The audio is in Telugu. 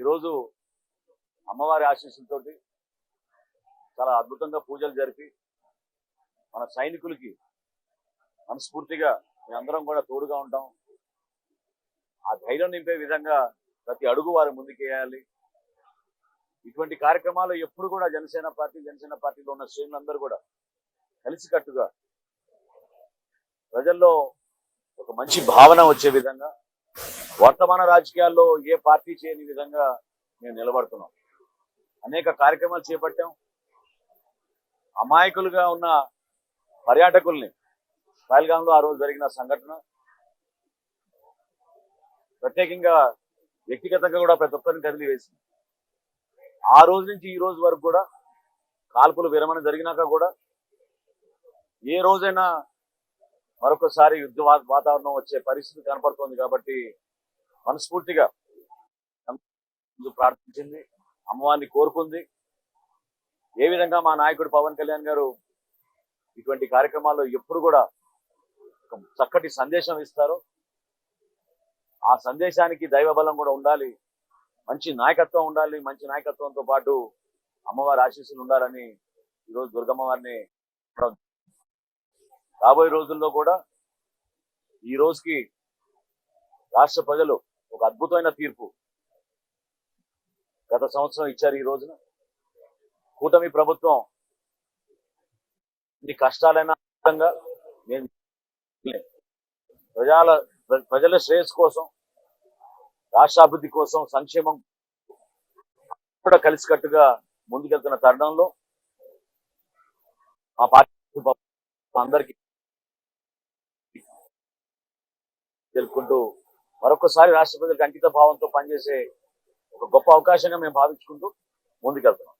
ఈరోజు అమ్మవారి ఆశీస్సులతోటి చాలా అద్భుతంగా పూజలు జరిపి మన సైనికులకి మనస్ఫూర్తిగా మేమందరం కూడా తోడుగా ఉంటాం. ఆ ధైర్యం నింపే విధంగా ప్రతి అడుగు వారు ముందుకేయాలి ఇటువంటి కార్యక్రమాలు ఎప్పుడు కూడా జనసేన పార్టీ జనసేన పార్టీలో ఉన్న శ్రేణులందరూ కూడా కలిసికట్టుగా ప్రజల్లో ఒక మంచి భావన వచ్చే విధంగా వర్తమాన రాజకీయాల్లో ఏ పార్టీ చేయని విధంగా మేము నిలబడుతున్నాం. అనేక కార్యక్రమాలు చేపట్టాం. అమాయకులుగా ఉన్న పర్యాటకుల్ని పహల్గాంలో ఆ రోజు జరిగిన సంఘటన ప్రత్యేకంగా వ్యక్తిగతంగా కూడా ప్రతి ఒక్కరిని కదిలివేసింది. ఆ రోజు నుంచి ఈ రోజు వరకు కూడా కాల్పులు విరమణ జరిగినాక కూడా ఏ రోజైనా మరొకసారి యుద్ధ వాతావరణం వచ్చే పరిస్థితి కనపడుతోంది కాబట్టి మనస్ఫూర్తిగా ప్రార్థించింది అమ్మవారిని కోరుకుంది. ఏ విధంగా మా నాయకుడు పవన్ కళ్యాణ్ గారు ఇటువంటి కార్యక్రమాల్లో ఎప్పుడు కూడా ఒక చక్కటి సందేశం ఇస్తారు ఆ సందేశానికి దైవ బలం కూడా ఉండాలి మంచి నాయకత్వం ఉండాలి మంచి నాయకత్వంతో పాటు అమ్మవారి ఆశీస్సులు ఉండాలని ఈరోజు దుర్గమ్మ వారిని రాబోయే రోజుల్లో కూడా ఈ రోజుకి రాష్ట్ర ప్రజలు ఒక అద్భుతమైన తీర్పు గత సంవత్సరం ఇచ్చారు ఈ రోజున. కూటమి ప్రభుత్వం ఈ కష్టాలైనా నేను ప్రజల ప్రజల శ్రేయస్సు కోసం రాష్ట్ర అభివృద్ధి కోసం సంక్షేమం కూడా కలిసికట్టుగా ముందుకెళ్తున్న తరుణంలో మా పార్టీ అందరికీ తెలుపుకుంటూ మరొకసారి రాష్ట్ర ప్రజలకు అంకిత భావంతో పనిచేసే ఒక గొప్ప అవకాశంగా మేము భావించుకుంటూ ముందుకెళ్తున్నాం.